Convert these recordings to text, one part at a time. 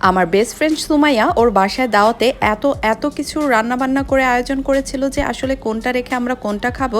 আমার best friend Sumaiya ওর বাসায় দাওয়াতে এত এত কিছু রান্না বান্না করে আয়োজন করেছিল যে আসলে কোনটা রেখে আমরা কোনটা খাব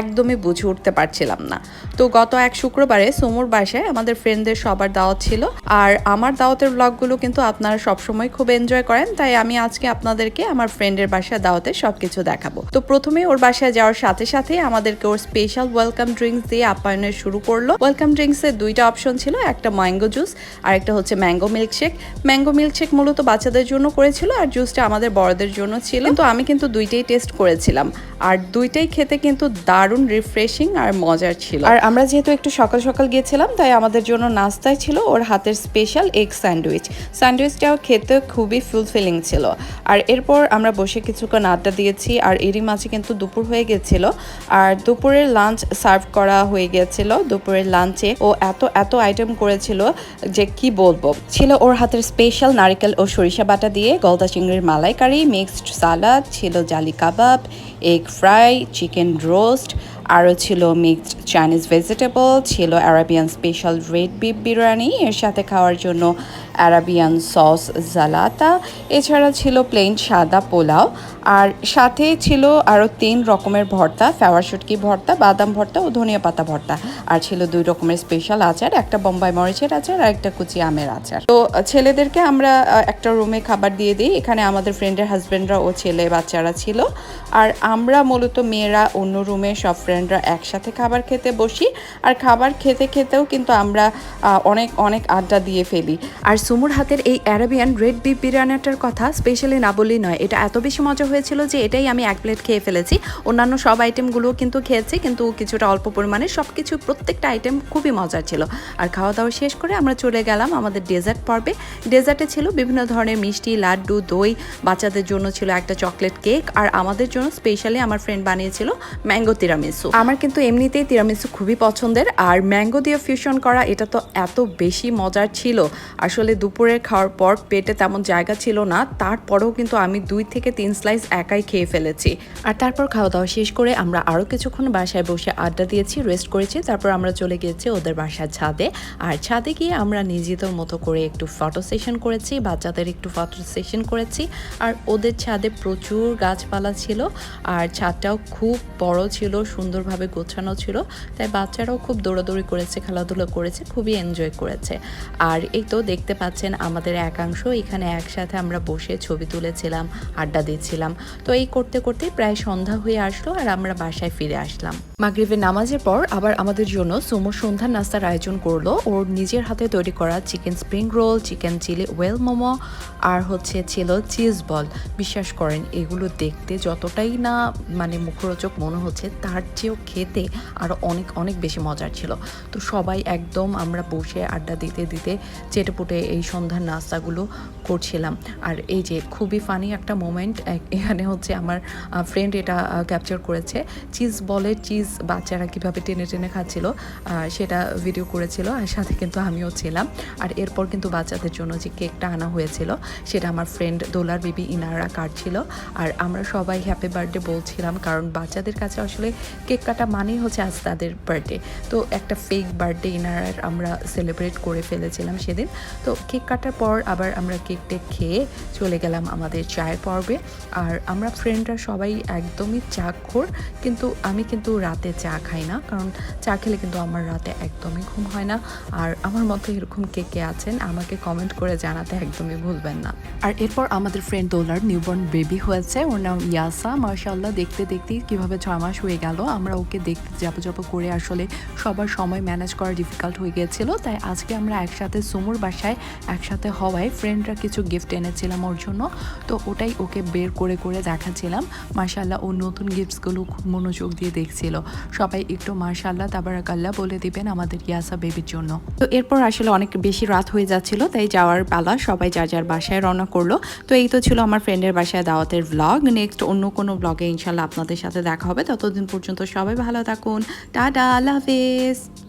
একদমই বুঝে উঠতে পারছিলাম না। তো গত এক শুক্রবারে সুমুর বাসায় আমাদের ফ্রেন্ডদের সবার দাওয়াত ছিল। আর আমার দাওয়াতের ব্লগগুলো কিন্তু আপনারা সবসময় খুব এনজয় করেন, তাই আমি আজকে আপনাদেরকে আমার ফ্রেন্ডের বাসায় দাওয়াতে সবকিছু দেখাবো। তো প্রথমে ওর বাসায় যাওয়ার সাথে সাথে আমাদেরকে ওর স্পেশাল ওয়েলকাম ড্রিঙ্কস দিয়ে আপ্যায়নের শুরু করল। ওয়েলকাম ড্রিঙ্কসের দুইটা অপশন ছিল, একটা ম্যাঙ্গো জুস আর একটা হচ্ছে ম্যাঙ্গো মিল্কশেক ম্যাঙ্গো মিল্কশেক মূলত বাচ্চাদের জন্য করেছিল আর জুসটা আমাদের বড়দের জন্য ছিল। কিন্তু আমি কিন্তু দুইটাই টেস্ট করেছিলাম। আর দুইটাই খেতে কিন্তু দারুণ রিফ্রেশিং আর মজার ছিল। আর আমরা যেহেতু একটু সকাল সকাল গিয়েছিলাম, তাই আমাদের জন্য নাস্তায় ছিল ওর হাতের স্পেশাল এগ স্যান্ডউইচ স্যান্ডউইচটাও খেতে খুবই ফুলফিলিং ছিল। আর এরপর আমরা বসে কিছুক্ষণ আড্ডা দিয়েছি আর এরই মাঝে কিন্তু দুপুর হয়ে গেছিল। আর দুপুরের লাঞ্চ সার্ভ করা হয়ে গিয়েছিল দুপুরের লাঞ্চে ও এত এত আইটেম করেছিল যে কি বলব? ছিল ওর হাতের স্পেশাল নারকেল ও সরিষা বাটা দিয়ে গলদা চিংড়ির মালাইকারি, মিক্সড সালাদ, ছিল jali kebab, egg fry, chicken roast আরও ছিল মিক্সড চাইনিজ ভেজিটেবল ছিল Arabian special red beef biryani, এর সাথে খাওয়ার জন্য অ্যারাবিয়ান সস জালাতা এছাড়া ছিল প্লেন সাদা পোলাও, আর সাথে ছিল আরও তিন রকমের ভর্তা ফেওয়ার শুটকি ভর্তা, বাদাম ভর্তা ও ধনিয়া পাতা ভর্তা। আর ছিল দুই রকমের স্পেশাল আচার, একটা বোম্বাই মরিচের আচার আর একটা কুচি আমের আচার। তো ছেলেদেরকে আমরা একটা রুমে খাবার দিয়ে দিই। এখানে আমাদের ফ্রেন্ডের হাজব্যান্ডরা ও ছেলে বাচ্চারা ছিল। আর আমরা মূলত মেয়েরা অন্য রুমে সব ফ্রেন্ডরা একসাথে খাবার খেতে বসি আর খাবার খেতে খেতেও কিন্তু আমরা অনেক অনেক আড্ডা দিয়ে ফেলি। আর সুমুর হাতের এই অ্যারাবিয়ান রেড বিফ বিরিয়ানিটার কথা স্পেশালি না বললেই নয়, এটা এত বেশি মজা হয়েছিল যে এটাই আমি এক প্লেট খেয়ে ফেলেছি। অন্যান্য সব আইটেমগুলোও কিন্তু খেয়েছি, কিন্তু কিছুটা অল্প পরিমাণে সব কিছু প্রত্যেকটা আইটেম খুবই মজার ছিল। আর খাওয়া দাওয়া শেষ করে আমরা চলে গেলাম আমাদের ডেজার্ট পর্বে। ডেজার্টে ছিল বিভিন্ন ধরনের মিষ্টি, লাড্ডু, দই, বাচ্চাদের জন্য ছিল একটা চকলেট কেক আর আমাদের জন্য স্পেশালি আমার ফ্রেন্ড বানিয়েছিল ম্যাঙ্গো তিরামিসু আমার কিন্তু এমনিতেই তিরামিসু খুবই পছন্দের আর ম্যাঙ্গো দিয়ে ফিউশন করা এটা তো এত বেশি মজার ছিল। আসলে দুপুরের খাওয়ার পর পেটে তেমন জায়গা ছিল না তারপরেও কিন্তু আমি দুই থেকে তিন স্লাইস একাই খেয়ে ফেলেছি। আর তারপর খাওয়া দাওয়া শেষ করে আমরা আরও কিছুক্ষণ বাসায় বসে আড্ডা দিয়েছি রেস্ট করেছি তারপর আমরা চলে গিয়েছি ওদের বাসার ছাদে। আর ছাদে গিয়ে আমরা নিজেদের মতো করে একটু ফটো সেশন করেছি বাচ্চাদের একটু ফটো সেশন করেছি। আর ওদের ছাদে প্রচুর গাছপালা ছিল আর ছাদটাও খুব বড় ছিল সুন্দরভাবে গোছানো ছিল, তাই বাচ্চারাও খুব দৌড়াদৌড়ি করেছে, খেলাধুলো করেছে, খুবই এনজয় করেছে। আর এই তো দেখতে পাচ্ছেন আমাদের একাংশ, এখানে একসাথে আমরা বসে ছবি তুলেছিলাম, আড্ডা দিচ্ছিলাম। তো এই করতে করতে প্রায় সন্ধ্যা হয়ে আসলো আর আমরা বাসায় ফিরে আসলাম। মাগরিবের নামাজের পর আবার আমাদের জন্য সুমো সন্ধ্যার নাস্তার আয়োজন করল। ওর নিজের হাতে তৈরি করা chicken spring roll, chicken chilli oil momo, আর হচ্ছে ছিল চিজ বল। বিশ্বাস করেন, এগুলো দেখতে যতটাই না মানে মুখরোচক মনে হচ্ছে, তার চেয়েও খেতে আরও অনেক অনেক বেশি মজার ছিল। তো সবাই একদম আমরা বসে আড্ডা দিতে দিতে চেটেপুটে এই সন্ধ্যার নাস্তাগুলো করছিলাম। আর এই যে খুবই ফানি একটা মোমেন্ট এখানে হচ্ছে আমার ফ্রেন্ড এটা ক্যাপচার করেছে। চিজ বলে চিজ বাচ্চারা কীভাবে টেনে টেনে খাচ্ছিল সেটা ভিডিও করেছিল। আর সাথে কিন্তু আমিও ছিলাম। আর এরপর কিন্তু বাচ্চাদের জন্য যে কেকটা আনা হয়েছিল, সেটা আমার ফ্রেন্ড দোলার বিবি ইনারা কাটছিল। আর আমরা সবাই হ্যাপি বার্থডে বলছিলাম, কারণ বাচ্চাদের কাছে আসলে কেক কাটা মানেই হচ্ছে আজ তাদের বার্থডে তো একটা ফেক বার্থডে ইনার আমরা সেলিব্রেট করে ফেলেছিলাম সেদিন। তো কেক কাটার পর আবার আমরা কেক টেক খেয়ে চলে গেলাম আমাদের চায়ের পর্বে। আর আমরা ফ্রেন্ডরা সবাই একদমই চা খোর কিন্তু আমি কিন্তু রাতে চা খাই না, কারণ চা খেলে কিন্তু আমার রাতে একদমই ঘুম হয় না। আর আমার মতো এরকম কে কে আছেন, আমাকে কমেন্ট করে জানাতে একদমই ভুলবেন না। আর এরপর আমাদের ফ্রেন্ড দোলার নিউবর্ন বেবি হয়েছে, ওর নাম ইয়াসা। মার্শাল্লাহ দেখতে দেখতেই কীভাবে ছয় মাস হয়ে গেল। আমরা ওকে দেখতে যাব যাব করে আসলে সবার সময় ম্যানেজ করা ডিফিকাল্ট হয়ে গিয়েছিল। তাই আজকে আমরা একসাথে সুমুর বাসায় একসাথে হওয়ায় ফ্রেন্ডরা কিছু গিফট এনেছিলাম ওর জন্য। তো ওটাই ওকে বের করে করে দেখাচ্ছিলাম। মার্শাল্লাহ ও নতুন গিফটসগুলো খুব মনোযোগ দিয়ে দেখছিল। সবাই একটু মার্শাল্লাহ তাবারাকাল্লাহ বলে দিবেন আমাদের ইয়াসা বেবির জন্য। তো এরপর আসলে অনেক বেশি রাত হয়ে যাচ্ছিল, তাই যাওয়ার পালা সবাই যার যার বাসায় রওনা করল। তো এই তো ছিল আমার ফ্রেন্ডের বাসায় দাওয়াতের ভ্লগ নেক্সট অন্য কোনো ব্লগে ইনশাল্লাহ আপনাদের সাথে দেখা হবে। ততদিন পর্যন্ত সবাই ভালো থাকুন। টাটা আল্লাহ হাফেজ।